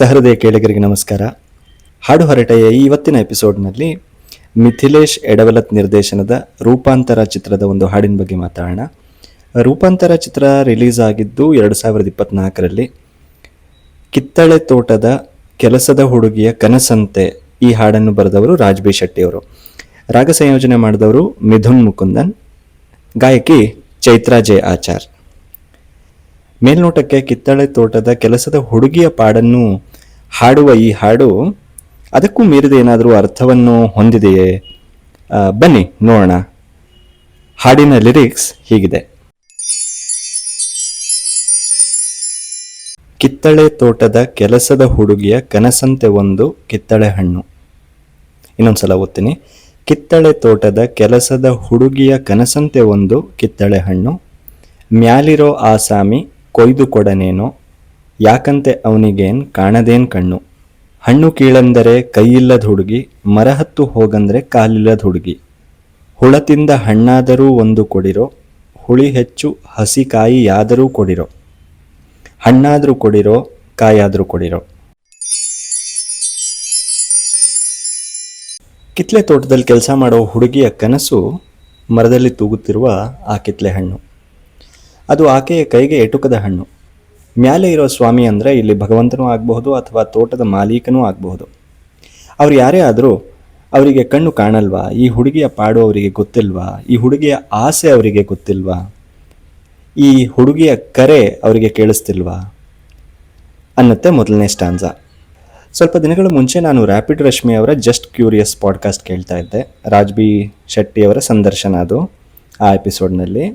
ಸಹೃದಯ ಕೇಳಿಗರಿಗೆ ನಮಸ್ಕಾರ. ಹಾಡು ಹೊರಟೆಯ ಇವತ್ತಿನ ಎಪಿಸೋಡ್ನಲ್ಲಿ ಮಿಥಿಲೇಶ್ ಎಡವಲತ್ ನಿರ್ದೇಶನದ ರೂಪಾಂತರ ಚಿತ್ರದ ಒಂದು ಹಾಡಿನ ಬಗ್ಗೆ ಮಾತಾಡೋಣ. ರೂಪಾಂತರ ಚಿತ್ರ ರಿಲೀಸ್ ಆಗಿದ್ದು ಎರಡು ಸಾವಿರದ ಇಪ್ಪತ್ನಾಲ್ಕರಲ್ಲಿ ಕಿತ್ತಳೆ ತೋಟದ ಕೆಲಸದ ಹುಡುಗಿಯ ಕನಸಂತೆ ಈ ಹಾಡನ್ನು ಬರೆದವರು ರಾಜ್ ಬಿ ಶೆಟ್ಟಿಯವರು. ರಾಗ ಸಂಯೋಜನೆ ಮಾಡಿದವರು ಮಿಥುನ್ ಮುಕುಂದನ್. ಗಾಯಕಿ ಚೈತ್ರಾ ಜೆ ಆಚಾರ್. ಮೇಲ್ನೋಟಕ್ಕೆ ಕಿತ್ತಳೆ ತೋಟದ ಕೆಲಸದ ಹುಡುಗಿಯ ಪಾಡನ್ನು ಹಾಡುವ ಈ ಹಾಡು ಅದಕ್ಕೂ ಮೀರಿದ ಏನಾದರೂ ಅರ್ಥವನ್ನು ಹೊಂದಿದೆಯೇ? ಬನ್ನಿ, ನೋಡೋಣ. ಹಾಡಿನ ಲಿರಿಕ್ಸ್ ಹೀಗಿದೆ. ಕಿತ್ತಳೆ ತೋಟದ ಕೆಲಸದ ಹುಡುಗಿಯ ಕನಸಂತೆ ಒಂದು ಕಿತ್ತಳೆ ಹಣ್ಣು. ಇನ್ನೊಂದ್ಸಲ ಓದ್ತೀನಿ. ಕಿತ್ತಳೆ ತೋಟದ ಕೆಲಸದ ಹುಡುಗಿಯ ಕನಸಂತೆ ಒಂದು ಕಿತ್ತಳೆ ಹಣ್ಣು. ಮ್ಯಾಲಿರೋ ಆಸಾಮಿ ಕೊಯ್ದು ಕೊಡನೇನೋ. ಯಾಕಂತೆ ಅವನಿಗೇನ್ ಕಾಣದೇನ್ ಕಣ್ಣು? ಹಣ್ಣು ಕೀಳಂದರೆ ಕೈಯಿಲ್ಲದ ಹುಡುಗಿ ಮರ ಹತ್ತು ಹೋಗಂದ್ರೆ ಕಾಲಿಲ್ಲದ ಹುಡುಗಿ. ಹುಳತಿಂದ ಹಣ್ಣಾದರೂ ಒಂದು ಕೊಡಿರೋ, ಹುಳಿ ಹೆಚ್ಚು ಹಸಿ ಕಾಯಿಯಾದರೂ ಕೊಡಿರೋ. ಹಣ್ಣಾದರೂ ಕೊಡಿರೋ, ಕಾಯಾದರೂ ಕೊಡಿರೋ. ಕಿತ್ಲೆ ತೋಟದಲ್ಲಿ ಕೆಲಸ ಮಾಡೋ ಹುಡುಗಿಯ ಕನಸು ಮರದಲ್ಲಿ ತೂಗುತ್ತಿರುವ ಆ ಕಿತ್ಲೆ ಹಣ್ಣು. ಅದು ಆಕೆಯ ಕೈಗೆ ಎಟುಕದ ಹಣ್ಣು. ಮ್ಯಾಲೆ ಇರೋ ಸ್ವಾಮಿ ಅಂದರೆ ಇಲ್ಲಿ ಭಗವಂತನೂ ಆಗಬಹುದು ಅಥವಾ ತೋಟದ ಮಾಲೀಕನೂ ಆಗಬಹುದು. ಅವ್ರು ಯಾರೇ ಆದರೂ ಅವರಿಗೆ ಕಣ್ಣು ಕಾಣಲ್ವಾ? ಈ ಹುಡುಗಿಯ ಪಾಡು ಅವರಿಗೆ ಗೊತ್ತಿಲ್ವಾ? ಈ ಹುಡುಗಿಯ ಆಸೆ ಅವರಿಗೆ ಗೊತ್ತಿಲ್ವಾ? ಈ ಹುಡುಗಿಯ ಕರೆ ಅವರಿಗೆ ಕೇಳಿಸ್ತಿಲ್ವಾ? ಅನ್ನತ್ತೆ ಮೊದಲನೇ ಸ್ಟಾನ್ಸ. ಸ್ವಲ್ಪ ದಿನಗಳ ಮುಂಚೆ ನಾನು ರ್ಯಾಪಿಡ್ ರಶ್ಮಿ ಅವರ ಜಸ್ಟ್ ಕ್ಯೂರಿಯಸ್ ಪಾಡ್ಕಾಸ್ಟ್ ಕೇಳ್ತಾ ಇದ್ದೆ. ರಾಜ್ಬಿ ಶೆಟ್ಟಿ ಅವರ ಸಂದರ್ಶನ ಅದು ಆ ಎಪಿಸೋಡ್ನಲ್ಲಿ.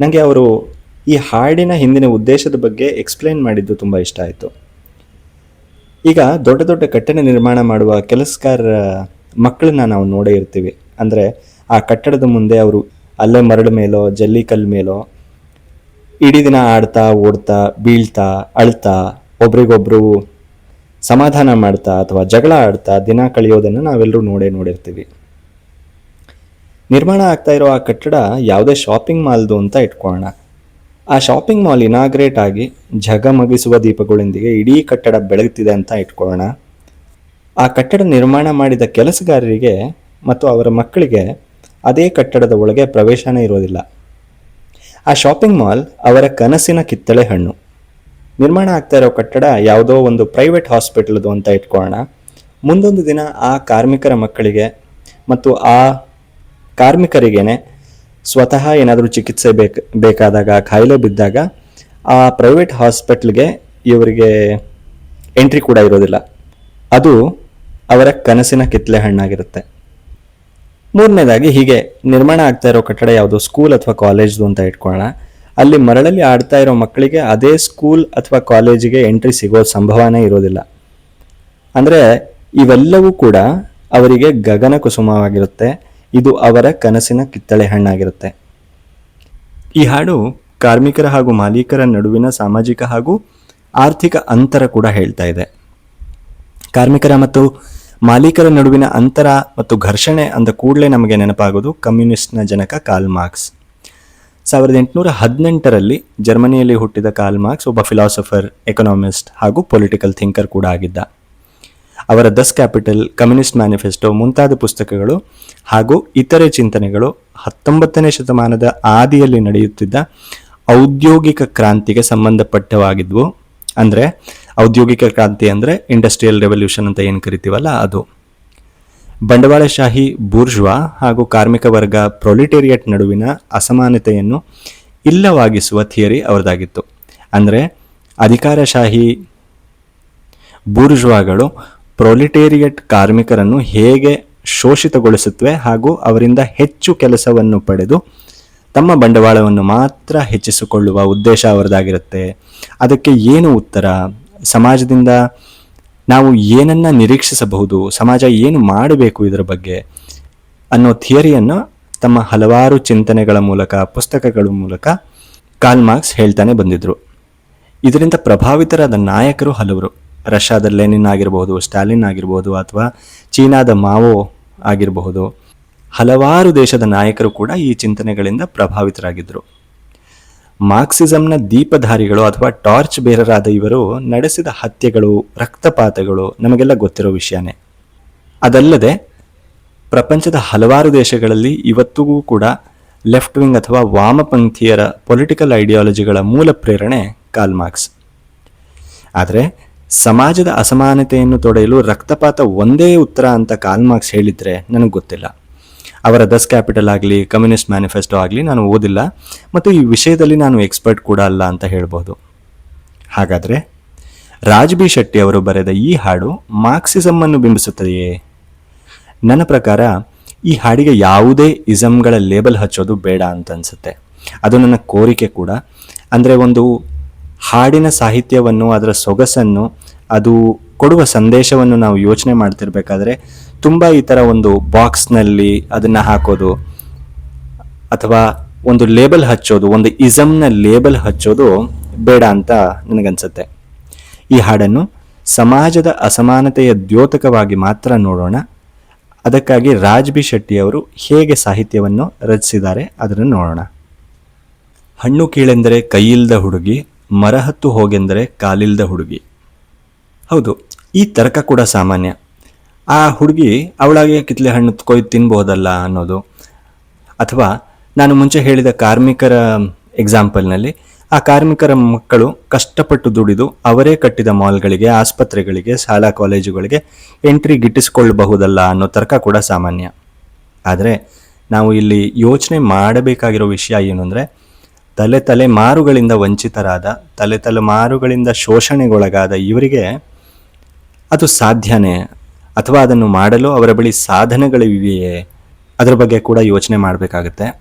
ನನಗೆ ಅವರು ಈ ಹಾಡಿನ ಹಿಂದಿನ ಉದ್ದೇಶದ ಬಗ್ಗೆ ಎಕ್ಸ್ಪ್ಲೈನ್ ಮಾಡಿದ್ದು ತುಂಬ ಇಷ್ಟ ಆಯಿತು. ಈಗ ದೊಡ್ಡ ದೊಡ್ಡ ಕಟ್ಟಡ ನಿರ್ಮಾಣ ಮಾಡುವ ಕೆಲಸಗಾರರ ಮಕ್ಕಳನ್ನ ನಾವು ನೋಡೇ ಇರ್ತೀವಿ. ಅಂದರೆ ಆ ಕಟ್ಟಡದ ಮುಂದೆ ಅವರು ಅಲ್ಲೇ ಮರಳು ಮೇಲೋ ಜಲ್ಲಿಕಲ್ ಮೇಲೋ, ಇಡೀ ದಿನ ಆಡ್ತಾ, ಓಡ್ತಾ, ಬೀಳ್ತಾ, ಅಳ್ತಾ, ಒಬ್ರಿಗೊಬ್ರು ಸಮಾಧಾನ ಮಾಡ್ತಾ ಅಥವಾ ಜಗಳ ಆಡ್ತಾ ದಿನ ಕಳೆಯೋದನ್ನು ನಾವೆಲ್ಲರೂ ನೋಡೇ ನೋಡಿರ್ತೀವಿ. ನಿರ್ಮಾಣ ಆಗ್ತಾ ಇರೋ ಆ ಕಟ್ಟಡ ಯಾವುದೇ ಶಾಪಿಂಗ್ ಮಾಲ್ದು ಅಂತ ಇಟ್ಕೊಳ್ಳೋಣ ಆ ಶಾಪಿಂಗ್ ಮಾಲ್ ಇನಾಗ್ರೇಟ್ ಆಗಿ ಝಗಮಗಿಸುವ ದೀಪಗಳೊಂದಿಗೆ ಇಡೀ ಕಟ್ಟಡ ಬೆಳಗುತ್ತಿದೆ ಅಂತ ಇಟ್ಕೊಳ್ಳೋಣ. ಆ ಕಟ್ಟಡ ನಿರ್ಮಾಣ ಮಾಡಿದ ಕೆಲಸಗಾರರಿಗೆ ಮತ್ತು ಅವರ ಮಕ್ಕಳಿಗೆ ಅದೇ ಕಟ್ಟಡದ ಒಳಗೆ ಪ್ರವೇಶನೇ ಇರೋದಿಲ್ಲ. ಆ ಶಾಪಿಂಗ್ ಮಾಲ್ ಅವರ ಕನಸಿನ ಕಿತ್ತಳೆ ಹಣ್ಣು. ನಿರ್ಮಾಣ ಆಗ್ತಾ ಇರೋ ಕಟ್ಟಡ ಯಾವುದೋ ಒಂದು ಪ್ರೈವೇಟ್ ಹಾಸ್ಪಿಟಲ್ದು ಅಂತ ಇಟ್ಕೊಳ್ಳೋಣ. ಮುಂದೊಂದು ದಿನ ಆ ಕಾರ್ಮಿಕರ ಮಕ್ಕಳಿಗೆ ಮತ್ತು ಆ ಕಾರ್ಮಿಕರಿಗೇನೆ ಸ್ವತಃ ಏನಾದರೂ ಚಿಕಿತ್ಸೆ ಬೇಕು, ಬೇಕಾದಾಗ ಖಾಯಿಲೆ ಬಿದ್ದಾಗ ಆ ಪ್ರೈವೇಟ್ ಹಾಸ್ಪಿಟ್ಲ್ಗೆ ಇವರಿಗೆ ಎಂಟ್ರಿ ಕೂಡ ಇರೋದಿಲ್ಲ. ಅದು ಅವರ ಕನಸಿನ ಕಿತ್ತಲೆ ಹಣ್ಣಾಗಿರುತ್ತೆ. ಮೂರನೇದಾಗಿ ಹೀಗೆ ನಿರ್ಮಾಣ ಆಗ್ತಾ ಇರೋ ಕಟ್ಟಡ ಯಾವುದು ಸ್ಕೂಲ್ ಅಥವಾ ಕಾಲೇಜ್ದು ಅಂತ ಇಟ್ಕೊಳ್ಳೋಣ. ಅಲ್ಲಿ ಮರಳಲ್ಲಿ ಆಡ್ತಾ ಇರೋ ಮಕ್ಕಳಿಗೆ ಅದೇ ಸ್ಕೂಲ್ ಅಥವಾ ಕಾಲೇಜಿಗೆ ಎಂಟ್ರಿ ಸಿಗೋ ಸಂಭವನೇ ಇರೋದಿಲ್ಲ. ಅಂದರೆ ಇವೆಲ್ಲವೂ ಕೂಡ ಅವರಿಗೆ ಗಗನ ಕುಸುಮವಾಗಿರುತ್ತೆ. ಇದು ಅವರ ಕನಸಿನ ಕಿತ್ತಳೆ ಹಣ್ಣಾಗಿರುತ್ತೆ. ಈ ಹಾಡು ಕಾರ್ಮಿಕರ ಹಾಗೂ ಮಾಲೀಕರ ನಡುವಿನ ಸಾಮಾಜಿಕ ಹಾಗೂ ಆರ್ಥಿಕ ಅಂತರ ಕೂಡ ಹೇಳ್ತಾ ಇದೆ. ಕಾರ್ಮಿಕರ ಮತ್ತು ಮಾಲೀಕರ ನಡುವಿನ ಅಂತರ ಮತ್ತು ಘರ್ಷಣೆ ಅಂದ ಕೂಡಲೇ ನಮಗೆ ನೆನಪಾಗೋದು ಕಮ್ಯುನಿಸ್ಟ್ನ ಜನಕ ಕಾಲ್ ಮಾರ್ಕ್ಸ್. ಸಾವಿರದ ಎಂಟುನೂರ ಹದಿನೆಂಟರಲ್ಲಿ ಜರ್ಮನಿಯಲ್ಲಿ ಹುಟ್ಟಿದ ಕಾಲ್ ಮಾರ್ಕ್ಸ್ ಒಬ್ಬ ಫಿಲಾಸಫರ್, ಎಕನಾಮಿಸ್ಟ್ ಹಾಗೂ ಪೊಲಿಟಿಕಲ್ ಥಿಂಕರ್ ಕೂಡ ಆಗಿದ್ದ. ಅವರ ದಸ್ ಕ್ಯಾಪಿಟಲ್, ಕಮ್ಯುನಿಸ್ಟ್ ಮ್ಯಾನಿಫೆಸ್ಟೋ ಮುಂತಾದ ಪುಸ್ತಕಗಳು ಹಾಗೂ ಇತರೆ ಚಿಂತನೆಗಳು ಹತ್ತೊಂಬತ್ತನೇ ಶತಮಾನದ ಆದಿಯಲ್ಲಿ ನಡೆಯುತ್ತಿದ್ದ ಔದ್ಯೋಗಿಕ ಕ್ರಾಂತಿಗೆ ಸಂಬಂಧಪಟ್ಟವಾಗಿದ್ವು. ಅಂದರೆ ಔದ್ಯೋಗಿಕ ಕ್ರಾಂತಿ ಅಂದರೆ ಇಂಡಸ್ಟ್ರಿಯಲ್ ರೆವಲ್ಯೂಷನ್ ಅಂತ ಏನು ಕರಿತೀವಲ್ಲ ಅದು. ಬಂಡವಾಳಶಾಹಿ, ಬೂರ್ಜ್ವಾ ಹಾಗೂ ಕಾರ್ಮಿಕ ವರ್ಗ ಪ್ರೊಲಿಟೇರಿಯಟ್ ನಡುವಿನ ಅಸಮಾನತೆಯನ್ನು ಇಲ್ಲವಾಗಿಸುವ ಥಿಯರಿ ಅವರದಾಗಿತ್ತು. ಅಂದರೆ ಅಧಿಕಾರಶಾಹಿ ಬೂರ್ಜ್ವಾಗಳು ಪ್ರೊಲಿಟೇರಿಯಟ್ ಕಾರ್ಮಿಕರನ್ನು ಹೇಗೆ ಶೋಷಿತಗೊಳಿಸುತ್ತವೆ ಹಾಗೂ ಅವರಿಂದ ಹೆಚ್ಚು ಕೆಲಸವನ್ನು ಪಡೆದು ತಮ್ಮ ಬಂಡವಾಳವನ್ನು ಮಾತ್ರ ಹೆಚ್ಚಿಸಿಕೊಳ್ಳುವ ಉದ್ದೇಶ ಅವರದಾಗಿರುತ್ತೆ. ಅದಕ್ಕೆ ಏನು ಉತ್ತರ? ಸಮಾಜದಿಂದ ನಾವು ಏನನ್ನ ನಿರೀಕ್ಷಿಸಬಹುದು, ಸಮಾಜ ಏನು ಮಾಡಬೇಕು ಇದರ ಬಗ್ಗೆ ಅನ್ನೋ ಥಿಯರಿಯನ್ನು ತಮ್ಮ ಹಲವಾರು ಚಿಂತನೆಗಳ ಮೂಲಕ, ಪುಸ್ತಕಗಳ ಮೂಲಕ ಕಾಲ್ ಮಾರ್ಕ್ಸ್ ಹೇಳ್ತಾನೆ ಬಂದಿದ್ರು. ಇದರಿಂದ ಪ್ರಭಾವಿತರಾದ ನಾಯಕರು ಹಲವರು. ರಷ್ಯಾದ ಲೆನಿನ್ ಆಗಿರಬಹುದು, ಸ್ಟಾಲಿನ್ ಆಗಿರಬಹುದು ಅಥವಾ ಚೀನಾದ ಮಾವೋ ಆಗಿರಬಹುದು, ಹಲವಾರು ದೇಶದ ನಾಯಕರು ಕೂಡ ಈ ಚಿಂತನೆಗಳಿಂದ ಪ್ರಭಾವಿತರಾಗಿದ್ದರು. ಮಾರ್ಕ್ಸಿಸಂನ ದೀಪಧಾರಿಗಳು ಅಥವಾ ಟಾರ್ಚ್ ಬೇರರಾದ ಇವರು ನಡೆಸಿದ ಹತ್ಯೆಗಳು, ರಕ್ತಪಾತಗಳು ನಮಗೆಲ್ಲ ಗೊತ್ತಿರೋ ವಿಷಯನೇ. ಅದಲ್ಲದೆ ಪ್ರಪಂಚದ ಹಲವಾರು ದೇಶಗಳಲ್ಲಿ ಇವತ್ತಿಗೂ ಕೂಡ ಲೆಫ್ಟ್ ವಿಂಗ್ ಅಥವಾ ವಾಮಪಂಥೀಯರ ಪೊಲಿಟಿಕಲ್ ಐಡಿಯಾಲಜಿಗಳ ಮೂಲ ಪ್ರೇರಣೆ ಕಾಲ್ ಮಾರ್ಕ್ಸ್. ಆದರೆ ಸಮಾಜದ ಅಸಮಾನತೆಯನ್ನು ತೊಡೆಯಲು ರಕ್ತಪಾತ ಒಂದೇ ಉತ್ತರ ಅಂತ ಕಾಲ್ ಮಾರ್ಕ್ಸ್ ಹೇಳಿದ್ರೆ ನನಗೆ ಗೊತ್ತಿಲ್ಲ. ಅವರ ದಸ್ ಕ್ಯಾಪಿಟಲ್ ಆಗಲಿ ಕಮ್ಯುನಿಸ್ಟ್ ಮ್ಯಾನಿಫೆಸ್ಟೋ ಆಗಲಿ ನಾನು ಓದಿಲ್ಲ, ಮತ್ತು ಈ ವಿಷಯದಲ್ಲಿ ನಾನು ಎಕ್ಸ್ಪರ್ಟ್ ಕೂಡ ಅಲ್ಲ ಅಂತ ಹೇಳ್ಬೋದು. ಹಾಗಾದರೆ ರಾಜ್ ಬಿ ಶೆಟ್ಟಿ ಅವರು ಬರೆದ ಈ ಹಾಡು ಮಾರ್ಕ್ಸಿಸಮ್ಮನ್ನು ಬಿಂಬಿಸುತ್ತದೆಯೇ? ನನ್ನ ಪ್ರಕಾರ, ಈ ಹಾಡಿಗೆ ಯಾವುದೇ ಇಸಮ್ಗಳ ಲೇಬಲ್ ಹಚ್ಚೋದು ಬೇಡ ಅಂತ ಅನಿಸುತ್ತೆ. ಅದು ನನ್ನ ಕೋರಿಕೆ ಕೂಡ. ಅಂದರೆ ಒಂದು ಹಾಡಿನ ಸಾಹಿತ್ಯವನ್ನು, ಅದರ ಸೊಗಸನ್ನು, ಅದು ಕೊಡುವ ಸಂದೇಶವನ್ನು ನಾವು ಯೋಚನೆ ಮಾಡ್ತಿರ್ಬೇಕಾದ್ರೆ ತುಂಬ ಈ ಥರ ಒಂದು ಬಾಕ್ಸ್ನಲ್ಲಿ ಅದನ್ನು ಹಾಕೋದು, ಅಥವಾ ಒಂದು ಲೇಬಲ್ ಹಚ್ಚೋದು, ಒಂದು ಇಸಮ್ನ ಲೇಬಲ್ ಹಚ್ಚೋದು ಬೇಡ ಅಂತ ನನಗನ್ಸುತ್ತೆ. ಈ ಹಾಡನ್ನು ಸಮಾಜದ ಅಸಮಾನತೆಯ ದ್ಯೋತಕವಾಗಿ ಮಾತ್ರ ನೋಡೋಣ. ಅದಕ್ಕಾಗಿ ರಾಜ್ ಬಿ ಶೆಟ್ಟಿಯವರು ಹೇಗೆ ಸಾಹಿತ್ಯವನ್ನು ರಚಿಸಿದ್ದಾರೆ ಅದನ್ನು ನೋಡೋಣ. ಹಣ್ಣು ಕೀಳೆಂದರೆ ಕೈಯಿಲ್ಲದ ಹುಡುಗಿ ಮರ ಹತ್ತು ಹೋಗೆಂದರೆ ಕಾಲಿಲ್ದ ಹುಡುಗಿ. ಹೌದು, ಈ ತರ್ಕ ಕೂಡ ಸಾಮಾನ್ಯ. ಆ ಹುಡುಗಿ ಅವಳಾಗೆ ಕಿತ್ಲೆ ಹಣ್ಣು ಕೊಯ್ದು ತಿನ್ಬೋದಲ್ಲ ಅನ್ನೋದು. ಅಥವಾ ನಾನು ಮುಂಚೆ ಹೇಳಿದ ಕಾರ್ಮಿಕರ ಎಕ್ಸಾಂಪಲ್ನಲ್ಲಿ ಆ ಕಾರ್ಮಿಕರ ಮಕ್ಕಳು ಕಷ್ಟಪಟ್ಟು ದುಡಿದು ಅವರೇ ಕಟ್ಟಿದ ಮಾಲ್ಗಳಿಗೆ, ಆಸ್ಪತ್ರೆಗಳಿಗೆ, ಶಾಲಾ ಕಾಲೇಜುಗಳಿಗೆ ಎಂಟ್ರಿ ಗಿಟ್ಟಿಸಿಕೊಳ್ಳಬಹುದಲ್ಲ ಅನ್ನೋ ತರ್ಕ ಕೂಡ ಸಾಮಾನ್ಯ. ಆದರೆ, ನಾವು ಇಲ್ಲಿ ಯೋಚನೆ ಮಾಡಬೇಕಾಗಿರೋ ವಿಷಯ ಏನು ಅಂದರೆ ತಲೆ ತಲೆಮಾರುಗಳಿಂದ ವಂಚಿತರಾದ ತಲೆ ತಲೆಮಾರುಗಳಿಂದ ಶೋಷಣೆಗೊಳಗಾದ ಇವರಿಗೆ ಅದು ಸಾಧ್ಯನೇ? ಅಥವಾ ಅದನ್ನು ಮಾಡಲು ಅವರ ಬಳಿ ಸಾಧನಗಳಿವೆಯೇ? ಅದರ ಬಗ್ಗೆ ಕೂಡ ಯೋಚನೆ ಮಾಡಬೇಕಾಗುತ್ತೆ.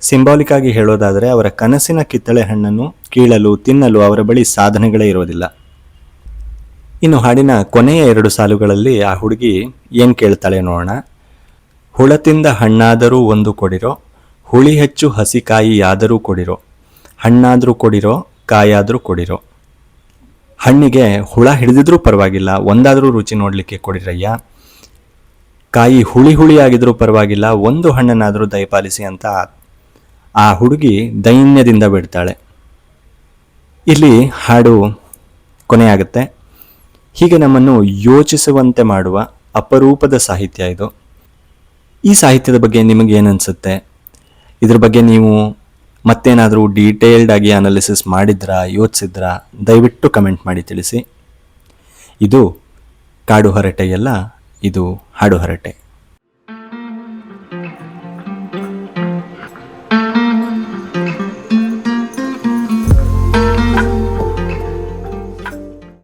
ಸಿಂಬಾಲಿಕ್ ಆಗಿ ಹೇಳೋದಾದರೆ, ಅವರ ಕನಸಿನ ಕಿತ್ತಳೆ ಹಣ್ಣನ್ನು ಕೀಳಲು, ತಿನ್ನಲು ಅವರ ಬಳಿ ಸಾಧನೆಗಳೇ ಇರೋದಿಲ್ಲ ಇನ್ನು ಹಾಡಿನ ಕೊನೆಯ ಎರಡು ಸಾಲುಗಳಲ್ಲಿ ಆ ಹುಡುಗಿ ಏನು ಕೇಳ್ತಾಳೆ ನೋಡೋಣ. ಹುಳತಿಂದ ಹಣ್ಣಾದರೂ ಒಂದು ಕೊಡಿರೋ ಹುಳಿ ಹೆಚ್ಚು ಹಸಿ ಕಾಯಿಯಾದರೂ ಕೊಡಿರೋ, ಹಣ್ಣಾದರೂ ಕೊಡಿರೋ, ಕಾಯಾದರೂ ಕೊಡಿರೋ. ಹಣ್ಣಿಗೆ ಹುಳ ಹಿಡಿದಿದ್ರೂ ಪರವಾಗಿಲ್ಲ, ಒಂದಾದರೂ ರುಚಿ ನೋಡಲಿಕ್ಕೆ ಕೊಡಿರಯ್ಯ. ಕಾಯಿ ಹುಳಿ ಹುಳಿ ಆಗಿದ್ರೂ ಪರವಾಗಿಲ್ಲ, ಒಂದು ಹಣ್ಣನ್ನಾದರೂ ದಯಪಾಲಿಸಿ ಅಂತ ಆ ಹುಡುಗಿ ದೈನ್ಯದಿಂದ ಬಿಡ್ತಾಳೆ. ಇಲ್ಲಿ ಹಾಡು ಕೊನೆಯಾಗುತ್ತೆ. ಹೀಗೆ ನಮ್ಮನ್ನು ಯೋಚಿಸುವಂತೆ ಮಾಡುವ ಅಪರೂಪದ ಸಾಹಿತ್ಯ ಇದು. ಈ ಸಾಹಿತ್ಯದ ಬಗ್ಗೆ ನಿಮಗೆ ಏನನ್ಸುತ್ತೆ ಇದ್ರ ಬಗ್ಗೆ ನೀವು ಮತ್ತೇನಾದರೂ ಡೀಟೇಲ್ಡ್ ಆಗಿ ಅನಾಲಿಸಿಸ್ ಮಾಡಿದ್ರಾ, ಯೋಚಿಸಿದ್ರಾ, ದಯವಿಟ್ಟು ಕಮೆಂಟ್ ಮಾಡಿ ತಿಳಿಸಿ. ಇದು ಕಾಡು ಹರಟೆಯಲ್ಲ ಇದು ಹಾಡು ಹರಟೆ